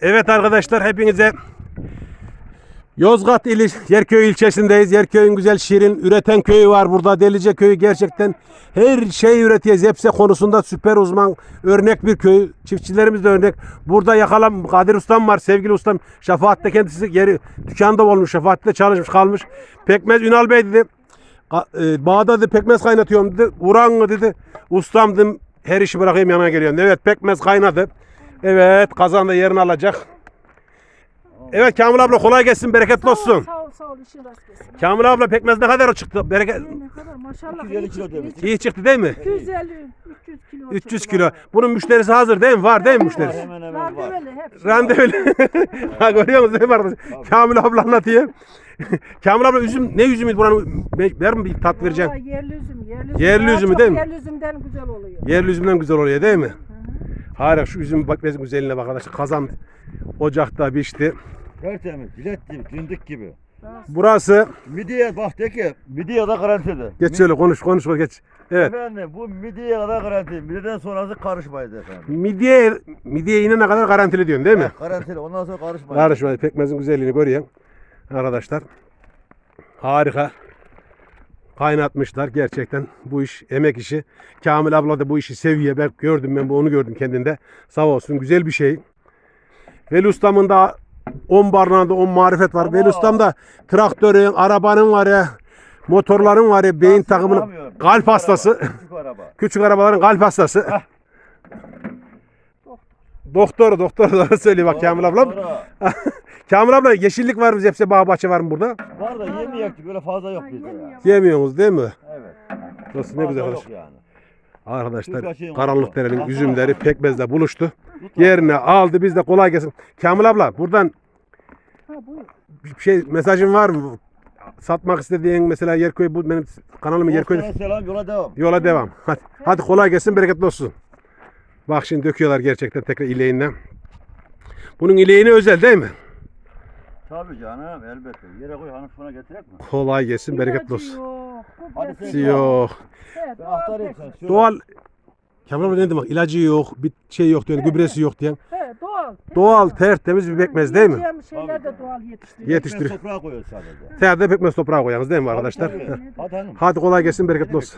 Evet arkadaşlar hepinize Yozgat ili Yerköy ilçesindeyiz. Yerköy'ün güzel şirin üreten köyü var burada. Delice köyü gerçekten her şey üretiyor. Zepse konusunda süper uzman örnek bir köy. Çiftçilerimiz de örnek. Burada yakalam Kadir Ustam var. Sevgili ustam. Şefaat'te kendisi yeri dükkanda olmuş. Şefaat'te çalışmış kalmış. Pekmez Ünal Bey dedi. "Ka- e, Bağda dedi pekmez kaynatıyorum dedi. Uran dedi. Ustam dedim her işi bırakayım yanına geliyorum. Evet pekmez kaynadı. Evet kazan da yerini alacak. Evet Kamil abla kolay gelsin bereketli olsun. Sağ ol sağ ol işin rast gelsin. Kamil abla pekmez ne kadar çıktı? Bereket Ne ne kadar maşallah. 250 iyi kilo çıktı, iyi demiş. çıktı. iyi çıktı değil mi? 250 300 kilo. 300 çıktı kilo. Bunun müşterisi hazır değil mi? Var değil mi müşterisi? Hemen hemen var. Randeveli hep. Randevulu. ha görüyor musun değil mi arkadaşlar? Kamil abla anlatıyor. Kamil abla üzüm ne üzümü buranın ver mi bir tat vereceğim. Vallahi yerli üzüm, yerli üzüm. Yerli Daha üzümü çok değil mi? Yerli üzümden güzel oluyor. Yerli üzümden güzel oluyor değil mi? Harika şu üzüm bak bizim güzeline bak arkadaşlar. Kazan ocakta pişti. Tertemiz, jilet gibi, fındık gibi. Burası Midiye bak de ki, midiye da garantili. geç şöyle konuş konuş geç. Evet. Efendim bu midiye kadar garantili. Mideden sonrası karışmayız efendim. Midye midye inene kadar garantili diyorsun değil mi? Garantili. Ondan sonra karışmayız. Karışma pekmezin güzelliğini görüyorsun. Arkadaşlar harika. Kaynatmışlar gerçekten bu iş emek işi. Kamil abla da bu işi seviyor. Ben gördüm ben bu onu gördüm kendinde. Sağ olsun güzel bir şey. Veli ustamın da 10 barnağında 10 marifet var. Ama- Veli ustam da traktörün, arabanın var ya, motorların var ya, beyin takımının kalp hastası. araba, Küçük araba. Küçük arabaların kalp hastası. Doktor, doktor doğru söylüyor bak Kamil ablam. Sonra Kamil abla yeşillik var mı? Hepsi bağ bahçe var mı burada? Var da yemeyek ki böyle fazla yok bizde ya. yemiyor. Yemiyorsunuz değil mi? Evet. Burası ne güzel Fazla arkadaş. yok yani. Arkadaşlar karanlık oldu. derenin üzümleri pekmezle buluştu. Yerine aldı biz de kolay gelsin. Kamil abla buradan Ha buyur. bir şey mesajın var mı? Satmak istediğin mesela Yerköy bu benim kanalım Yerköy'de Dostlara selam yola devam. yola devam. Hadi, hadi kolay gelsin bereketli olsun. Bak şimdi döküyorlar gerçekten tekrar ileğinden. Bunun ileğini özel değil mi? Tabii canım elbette. Yere koy hanım şuna getirek mi? Kolay gelsin bereketli İlacı olsun. yok, Hadi Yok. Evet, Ben doğal aktarayım pek- sen. Şöyle. Doğal Kamil abla ne demek? İlacı yok, bir şey yok diyor, gübresi yok diyen. He, doğal. Doğal, tertemiz bir pekmez değil mi? Yiyeceğim şeyler de doğal yetiştiriyor. Yetiştir. Ekmek toprağa koyuyoruz sadece. Serde pekmez toprağa koyarız değil mi arkadaşlar? Hadi hanım. Hadi kolay gelsin, bereketli olsun.